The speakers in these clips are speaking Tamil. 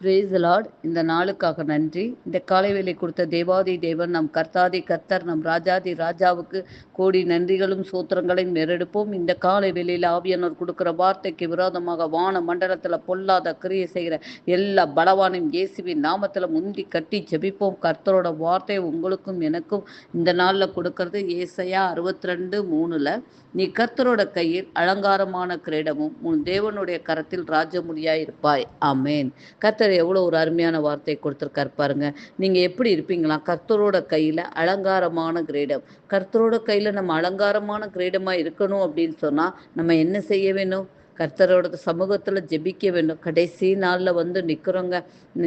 பிரேஸ் லார்ட் இந்த நாளுக்காக நன்றி. இந்த காலை வேலை கொடுத்த தேவாதி தேவன் நம் கர்த்தாதி கர்த்தர் நம் ராஜாதி ராஜாவுக்கு கோடி நன்றிகளும் சூத்திரங்களையும் நெருடுப்போம் இந்த காலை வேலையில் ஆவியானவர் கொடுக்குற வார்த்தைக்கு விரோதமாக வான மண்டலத்தில் பொல்லாத கிரியை செய்கிற எல்லா பலவானையும் இயேசுவின் நாமத்தில் முந்தி கட்டி ஜெபிப்போம். கர்த்தரோட வார்த்தை உங்களுக்கும் எனக்கும் இந்த நாளில் கொடுக்கறது ஏசையா அறுபத்தி ரெண்டு மூணில் நீ கர்த்தரோட கையில் அலங்காரமான கிரீடமும் உன் தேவனுடைய கரத்தில் ராஜமுடியாயிருப்பாய் ஆமேன். கர்த்தர் எவ்வளோ ஒரு அருமையான வார்த்தை கொடுத்துருக்காரு பாருங்க. நீங்கள் எப்படி இருப்பீங்களா? கர்த்தரோட கையில் அலங்காரமான கிரீடம். கர்த்தரோட கையில் நம்ம அலங்காரமான கிரீடமாக இருக்கணும் அப்படின்னு சொன்னால் நம்ம என்ன செய்ய வேணும் கர்த்தரோட சமூகத்தில் ஜெபிக்க வேண்டும். கடைசி நாளில் வந்து நிற்கிறோங்க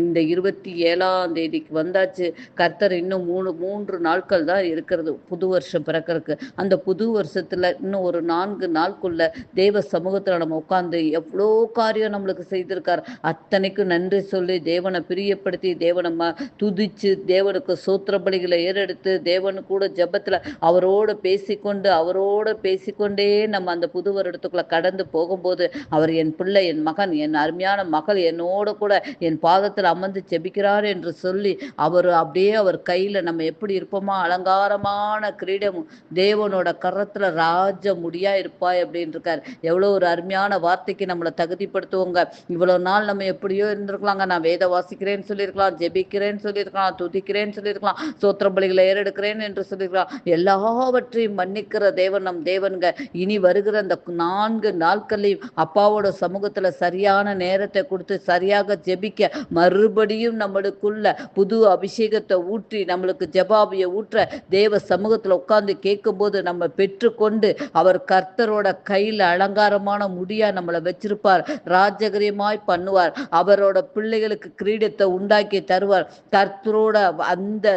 இந்த இருபத்தி ஏழாம் தேதிக்கு வந்தாச்சு. கர்த்தர் இன்னும் மூணு மூன்று நாட்கள் தான் இருக்கிறது. புது வருஷம் பிறக்கிறதுக்கு. அந்த புது வருஷத்தில் இன்னும் ஒரு நான்கு நாளுக்குள்ள தேவ சமூகத்தில் நம்ம உட்காந்து எவ்வளோ காரியம் நம்மளுக்கு செய்திருக்கார். அத்தனைக்கும் நன்றி சொல்லி தேவனை பிரியப்படுத்தி தேவனை துதிச்சு தேவனுக்கு சூத்திர பலிகளை ஏறெடுத்து தேவனு கூட ஜபத்தில் அவரோட பேசிக்கொண்டு அவரோட பேசிக்கொண்டே நம்ம அந்த புது வருடத்துக்குள்ளே கடந்து போகும்போது போது அவர் என் பிள்ளை என் மகன் என் அருமையான மகள் என்னோடு கூட என் பாதத்தில் அமர்ந்து செபிக்கிறார் என்று சொல்லி அவர் அப்படியே அவர் கையில் நம்ம எப்படி இருப்போமா? அலங்காரமான கிரீடமும் தேவனோட கரத்தில் ராஜ முடியா இருப்பாய் அப்படின்னு இருக்கார். எவ்வளோ ஒரு அருமையான வார்த்தைக்கு நம்மளை தகுதிப்படுத்துவோங்க. இவ்வளோ நாள் நம்ம எப்படியோ இருந்திருக்கலாங்க. நான் வேத வாசிக்கிறேன்னு சொல்லியிருக்கலாம் ஜெபிக்கிறேன்னு சொல்லியிருக்கலாம் துதிக்கிறேன்னு சொல்லியிருக்கலாம் சோத்திர பலிகளை ஏறெடுக்கிறேன் என்று சொல்லியிருக்கலாம். எல்லாவற்றையும் மன்னிக்கிற தேவன் நம் தேவனுங்க. இனி வருகிற அந்த நான்கு நாட்களையும் அப்பாவோட சமூகத்தில் சரியான நேரத்தை கொடுத்து சரியாக ஜெபிக்க மறுபடியும் நம்மளுக்குள்ள புது அபிஷேகத்தை ஊற்றி நம்மளுக்கு ஜபாபியை ஊற்ற தேவ சமூகத்தில் உட்கார்ந்து கேட்கும்போது நம்ம பெற்றுக்கொண்டு அவர் கர்த்தரோட கையில் அலங்காரமான முடியா நம்மளை வச்சிருப்பார். ராஜகரியமாய் பண்ணுவார். அவரோட பிள்ளைகளுக்கு கிரீடத்தை உண்டாக்கி தருவார். கர்த்தரோட அந்த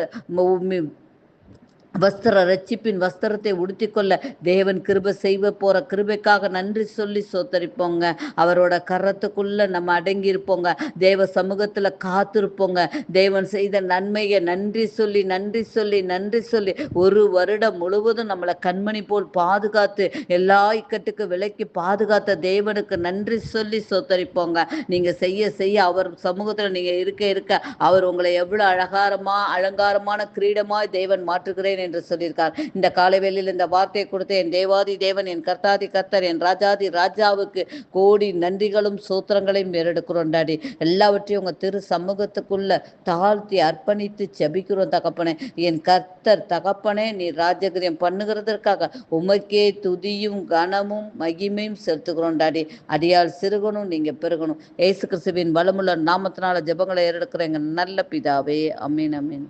வஸ்திர ரட்சிப்பின் வஸ்திரத்தை உடுத்திக்கொள்ள தேவன் கிருப செய்வ போற கிருபைக்காக நன்றி சொல்லி சோத்தரிப்போங்க. அவரோட கரத்துக்குள்ள நம்ம அடங்கி இருப்போங்க தேவ சமூகத்துல காத்திருப்போங்க. தேவன் செய்த நன்மையை நன்றி சொல்லி நன்றி சொல்லி நன்றி சொல்லி ஒரு வருடம் முழுவதும் நம்மளை கண்மணி போல் பாதுகாத்து எல்லா இக்கட்டுக்கு விலைக்கு பாதுகாத்த தேவனுக்கு நன்றி சொல்லி சோத்தரிப்போங்க. நீங்க செய்ய செய்ய அவர் சமூகத்துல நீங்க இருக்க இருக்க அவர் உங்களை எவ்வளவு அழகாரமா அலங்காரமான கிரீடமாய் தேவன் மாற்றுகிறேன் என்று சொல்லியிருக்கார். இந்த காலவேளையில் இந்த வார்த்தையை கொடுத்த என் தேவாதி தேவன் என் கர்த்தாதி கர்த்தர் என் ராஜாதி ராஜாவுக்கு கோடி நன்றிகளும் சூத்திரங்களையும் ஏறெடுக்கிறோம் டாடி. எல்லாவற்றையும் உங்க திரு சமூகத்துக்குள்ள தாழ்த்தி அர்ப்பணித்து செபிக்கிறோம் தகப்பனே. என் கர்த்தர் தகப்பனே நீ ராஜகிரியம் பண்ணுகிறதற்காக உமக்கே துதியும் கனமும் மகிமையும் செலுத்துகிறோம் டாடி. அடியால் சிறுகணும் நீங்க பெருகணும் ஏசு கிறிஸ்துவின் வளமுள்ள நாமத்தினால ஜபங்களை ஏறெடுக்கிறீங்க நல்ல பிதாவே. அமீன் அமீன்.